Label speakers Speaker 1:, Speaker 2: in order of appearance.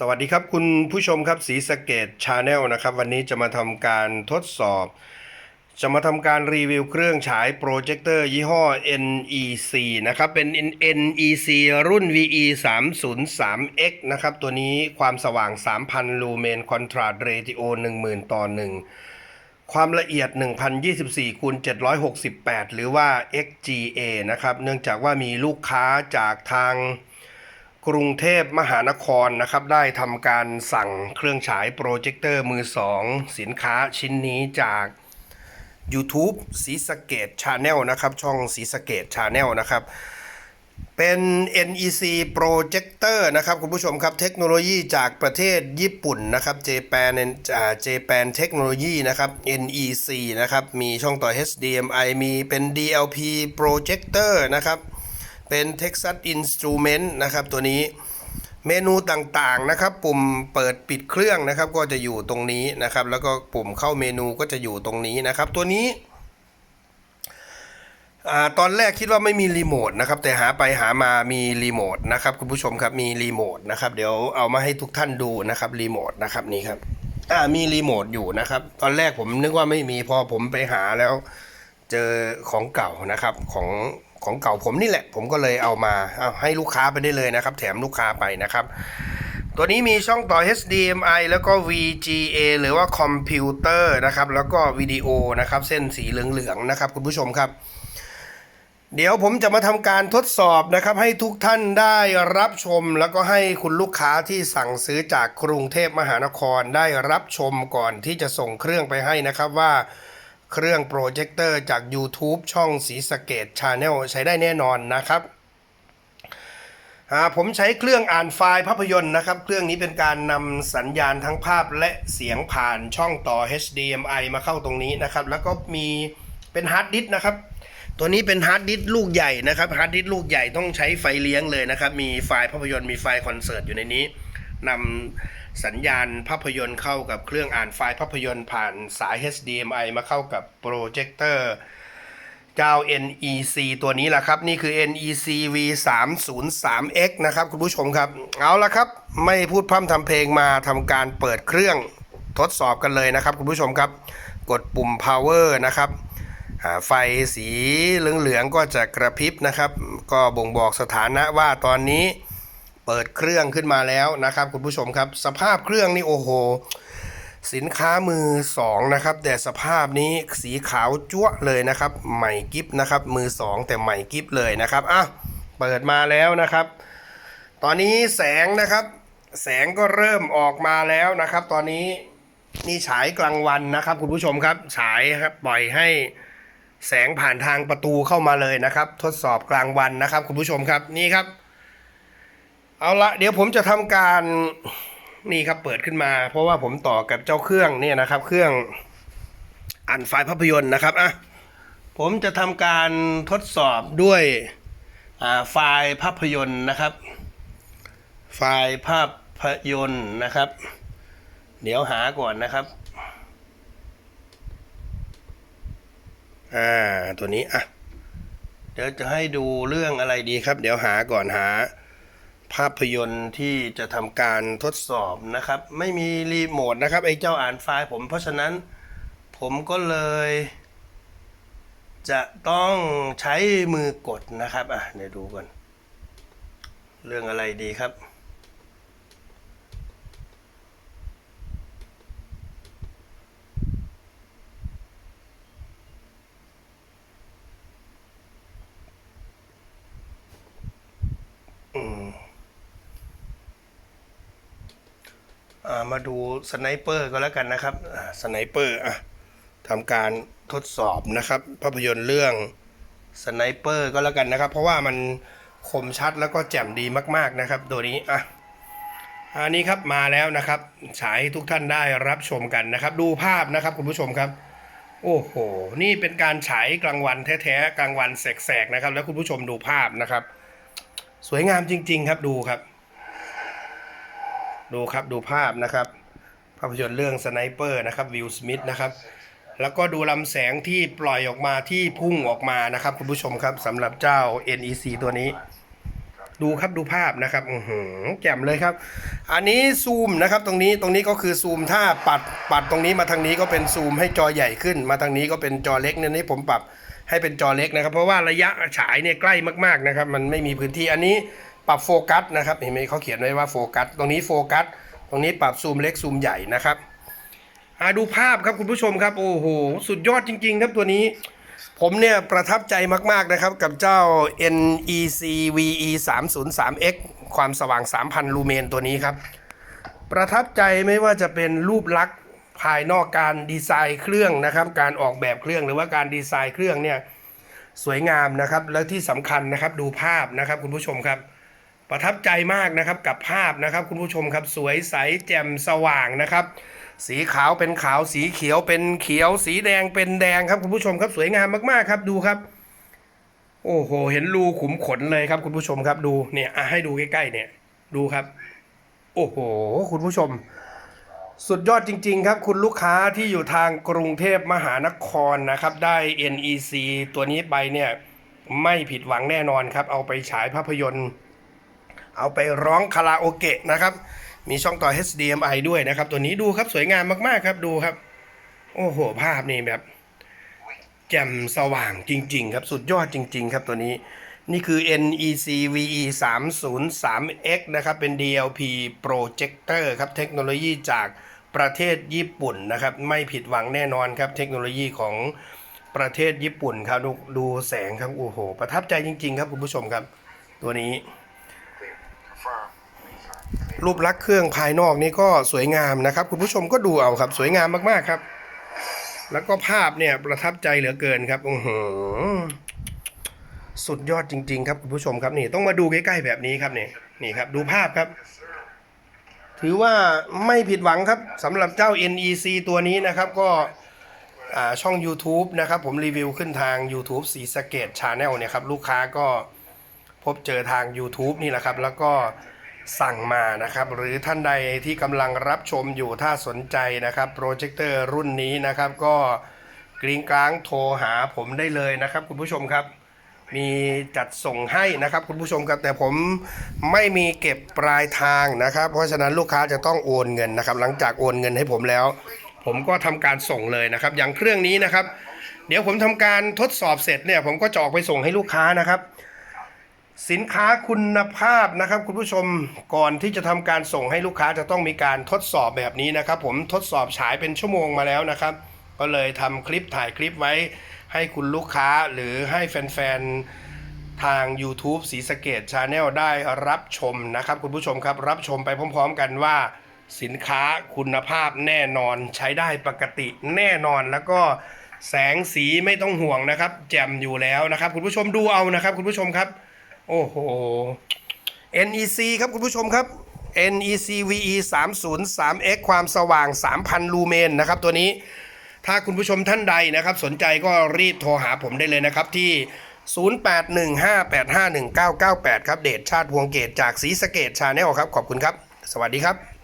Speaker 1: สวัสดีครับคุณผู้ชมครับสีสเกตชาแนลนะครับ วันนี้จะมาทำการทดสอบ จะมาทำการรีวิวเครื่องฉายโปรเจคเตอร์ยี่ห้อ NEC นะครับ เป็น NEC รุ่น VE 3 0 3 X นะครับ ตัวนี้ความสว่าง 3,000 ลูเมนคอนทราสเรติโอ10,000 ต่อ 1 ความละเอียด 1024คูณ768 หรือว่า XGA นะครับ เนื่องจากว่ามีลูกค้าจากทาง กรุงเทพมหานครนะครับได้ทำการสั่งเครื่องฉายโปรเจคเตอร์มือสองสินค้าชิ้นนี้จาก YouTube สีสเกตชาแนลนะครับ ช่องสีสเกตชาแนลนะครับ เป็น NEC Projector นะครับคุณผู้ชมครับเทคโนโลยีจากประเทศญี่ปุ่นนะครับ Japan อ่า Japan Technology นะครับ NEC นะครับ มีช่องต่อ HDMI มีเป็น DLP Projector นะครับ เป็น Texas Instrument นะครับตัวนี้เมนูต่างๆนะครับ ปุ่มเปิดปิดเครื่องนะครับ ก็จะอยู่ตรงนี้นะครับ แล้วก็ปุ่มเข้าเมนูก็จะอยู่ตรงนี้นะครับ ตัวนี้อตอนแรกคิดว่าไม่มีรีโมทนะครับ แต่หาไปหามามีรีโมทนะครับคุณผู้ชมครับมีรีโมทนะครับ เดี๋ยวเอามาให้ทุกท่านดูนะครับรีโมทนะครับนี่ครับอ่ามีรีโมทอยู่นะครับ ตอนแรกผมนึกว่าไม่มีพอผมไปหาแล้ว เจอของเก่านะครับของ ของเก่าผมนี่แหละ ผมก็เลยเอามาเอาให้ลูกค้าไปได้เลยนะครับ แถมลูกค้าไปนะครับ ตัวนี้มีช่องต่อ HDMI แล้วก็ VGA หรือว่าคอมพิวเตอร์นะครับ แล้วก็วิดีโอนะครับ เส้นสีเหลืองๆนะครับ คุณผู้ชมครับ เดี๋ยวผมจะมาทำการทดสอบนะครับ ให้ทุกท่านได้รับชม แล้วก็ให้คุณลูกค้าที่สั่งซื้อจากกรุงเทพมหานครได้รับชมก่อนที่จะส่งเครื่องไปให้นะครับว่า เครื่องโปรเจคเตอร์จาก YouTube ช่องสีสเกตชาแนลใช้ได้แน่นอนนะครับผมใช้เครื่องอ่านไฟล์ภาพยนตร์นะครับ เครื่องนี้เป็นการนำสัญญาณทั้งภาพและเสียงผ่านช่องต่อ HDMI มาเข้าตรงนี้นะครับ แล้วก็มีเป็นฮาร์ดดิสก์นะครับ ตัวนี้เป็นฮาร์ดดิสก์ลูกใหญ่นะครับฮาร์ดดิสก์ลูกใหญ่ต้องใช้ไฟเลี้ยงเลยนะครับ มีไฟล์ภาพยนตร์มีไฟล์คอนเสิร์ตอยู่ในนี้นำ สัญญาณภาพยนตร์เข้ากับเครื่องอ่านไฟล์ภาพยนตร์ผ่านสาย HDMI มาเข้ากับโปรเจคเตอร์เจ้า NEC ตัวนี้แหละครับ นี่คือ NEC V303X นะครับคุณผู้ชมครับ เอาละครับ ไม่พูดพร่ำทำเพลงมาทำการเปิดเครื่องทดสอบกันเลยนะครับคุณผู้ชมครับ กดปุ่ม power นะครับไฟสีเหลืองๆก็จะกระพริบนะครับ ก็บ่งบอกสถานะว่าตอนนี้ เปิดเครื่องขึ้นมาแล้วนะครับคุณผู้ชมครับ สภาพเครื่องนี่โอ้โห สินค้ามือสองนะครับ แต่สภาพนี้สีขาวจั๊วะเลยนะครับ ใหม่กิฟนะครับ มือสองแต่ใหม่กิฟเลยนะครับอะเปิดมาแล้วนะครับ ตอนนี้แสงนะครับ แสงก็เริ่มออกมาแล้วนะครับ ตอนนี้นี่ฉายกลางวันนะครับ คุณผู้ชมครับฉายครับปล่อยให้แสงผ่านทางประตูเข้ามาเลยนะครับ ทดสอบกลางวันนะครับ คุณผู้ชมครับนี่ครับ เอาละเดี๋ยวผมจะทำการนี่ครับเปิดขึ้นมา เพราะว่าผมต่อกับเจ้าเครื่องเนี่ยนะครับ เครื่องอ่านไฟล์ภาพยนตร์นะครับอะผมจะทำการทดสอบด้วยไฟล์ภาพยนตร์นะครับ ไฟล์ภาพยนตร์นะครับ เดี๋ยวหาก่อนนะครับอ่าตัวนี้อะเดี๋ยวจะให้ดูเรื่องอะไรดีครับ เดี๋ยวหาก่อนหา ภาพยนตร์ที่จะทำการทดสอบนะครับ ไม่มีรีโมทนะครับไอ้เจ้าอ่านไฟล์ผม เพราะฉะนั้นผมก็เลย จะต้องใช้มือกดนะครับ อะเดี๋ยวดูก่อน เรื่องอะไรดีครับ มาดูสไนเปอร์ก็แล้วกันนะครับสไนเปอร์ทำการทดสอบนะครับ ภาพยนตร์เรื่องสไนเปอร์ก็แล้วกันนะครับ เพราะว่ามันคมชัดแล้วก็แจ่มดีมากๆนะครับ ตัวนี้อะอันนี้ครับมาแล้วนะครับ ฉายทุกท่านได้รับชมกันนะครับ ดูภาพนะครับคุณผู้ชมครับ โอ้โห นี่เป็นการฉายกลางวันแท้ๆกลางวันแสกๆนะครับ แล้วคุณผู้ชมดูภาพนะครับ สวยงามจริง ๆ ครับดูครับ ดูครับดูภาพนะครับ ภาพยนตร์เรื่องสไนเปอร์นะครับวิลสมิธนะครับแล้วก็ดูลำแสงที่ปล่อยออกมาที่พุ่งออกมานะครับ คุณผู้ชมครับสำหรับเจ้า NEC ตัวนี้ ดูครับดูภาพนะครับอือหือแจ่มเลยครับ อันนี้ซูมนะครับ ตรงนี้ตรงนี้ก็คือซูมถ้าปัดปัดตรงนี้มาทางนี้ก็เป็นซูมให้จอใหญ่ขึ้น มาทางนี้ก็เป็นจอเล็กเนี่ยนี่ผมปรับให้เป็นจอเล็กนะครับ เพราะว่าระยะฉายเนี่ยใกล้มากๆนะครับ มันไม่มีพื้นที่อันนี้ ปรับโฟกัสนะครับเห็นไหมเขาเขียนไว้ว่าโฟกัสตรงนี้โฟกัสตรงนี้ปรับซูมเล็กซูมใหญ่นะครับอาดูภาพครับคุณผู้ชมครับโอ้โหสุดยอดจริง ๆ ครับตัวนี้ ผมเนี่ยประทับใจมาก ๆ นะครับ กับเจ้า NEC VE 3 0 3 X ความสว่าง 3,000 ลูเมนตัวนี้ครับ ประทับใจไม่ว่าจะเป็นรูปลักษณ์ภายนอกการดีไซน์เครื่องนะครับ การออกแบบเครื่องหรือว่าการดีไซน์เครื่องเนี่ยสวยงามนะครับ แล้วที่สำคัญนะครับดูภาพนะครับคุณผู้ชมครับ ประทับใจมากนะครับกับภาพนะครับ คุณผู้ชมครับสวยใสแจ่มสว่างนะครับ สีขาวเป็นขาวสีเขียวเป็นเขียว สีแดงเป็นแดงครับคุณผู้ชมครับสวยงามมากๆครับดูครับโอ้โห เห็นรูขุมขนเลยครับ คุณผู้ชมครับดูเนี่ยอะให้ดูใกล้ๆเนี่ยดูครับ โอ้โห คุณผู้ชม สุดยอดจริง ๆ ครับ คุณลูกค้าที่อยู่ทางกรุงเทพมหานครนะครับ ได้ NEC ตัวนี้ไปเนี่ย ไม่ผิดหวังแน่นอนครับ เอาไปฉายภาพยนตร์ เอาไปร้องคาราโอเกะนะครับ มีช่องต่อ HDMI ด้วยนะครับ ตัวนี้ดูครับสวยงามมากๆครับดูครับ โอ้โห ภาพนี่แบบแจ่มสว่างจริง ๆ ครับสุดยอดจริง ๆ ครับตัวนี้นี่คือ NEC VE 3 0 3 X นะครับ เป็น DLP projector ครับ เทคโนโลยีจากประเทศญี่ปุ่นนะครับ ไม่ผิดหวังแน่นอนครับ เทคโนโลยีของประเทศญี่ปุ่นครับ ดูดูแสงครับ โอ้โห ประทับใจจริง ๆ ครับคุณผู้ชมครับ ตัวนี้ รูปลักษณ์เครื่องภายนอกนี่ก็สวยงามนะครับ คุณผู้ชมก็ดูเอาครับ สวยงามมากๆครับ แล้วก็ภาพเนี่ยประทับใจเหลือเกินครับอือหือสุดยอดจริง ๆ ครับคุณผู้ชมครับนี่ต้องมาดูใกล้ๆแบบนี้ครับนี่นี่ครับ ดูภาพครับ ถือว่าไม่ผิดหวังครับสำหรับเจ้า NEC ตัวนี้นะครับก็ช่อง YouTube นะครับ ผมรีวิวขึ้นทาง YouTube สีสเกตชาแนลเนี่ยครับ ลูกค้าก็พบเจอทาง YouTube นี่แหละครับ แล้วก็ สั่งมานะครับ หรือท่านใดที่กำลังรับชมอยู่ถ้าสนใจนะครับโปรเจคเตอร์รุ่นนี้นะครับ ก็กริงกลางโทรหาผมได้เลยนะครับ คุณผู้ชมครับ มีจัดส่งให้นะครับ คุณผู้ชมครับแต่ผมไม่มีเก็บปลายทางนะครับ เพราะฉะนั้นลูกค้าจะต้องโอนเงินนะครับ หลังจากโอนเงินให้ผมแล้ว ผมก็ทำการส่งเลยนะครับ อย่างเครื่องนี้นะครับ เดี๋ยวผมทำการทดสอบเสร็จเนี่ย ผมก็จะออกไปส่งให้ลูกค้านะครับ สินค้าคุณภาพนะครับ คุณผู้ชมก่อนที่จะทำการส่งให้ลูกค้าจะต้องมีการทดสอบแบบนี้นะครับ ผมทดสอบฉายเป็นชั่วโมงมาแล้วนะครับ ก็เลยทำคลิปถ่ายคลิปไว้ ให้คุณลูกค้าหรือให้แฟนๆ ทาง YouTube สีสะเกตชาแนลได้รับชมนะครับ คุณผู้ชมครับรับชมไปพร้อม ๆ กันว่า สินค้าคุณภาพแน่นอนใช้ได้ปกติแน่นอนแล้วก็แสงสีไม่ต้องห่วงนะครับ แจ่มอยู่แล้วนะครับ คุณผู้ชมดูเอานะครับ คุณผู้ชมครับ โอ้โห NEC ครับคุณผู้ชมครับ NEC VE 3 0 3 X ความสว่าง 3,000 ลูเมนนะครับตัวนี้ ถ้าคุณผู้ชมท่านใดนะครับ สนใจก็รีบโทรหาผมได้เลยนะครับที่ 0815851998 ครับ เดชชาติวงเกตจากสีสะเกตชาแนลครับ ขอบคุณครับ สวัสดีครับ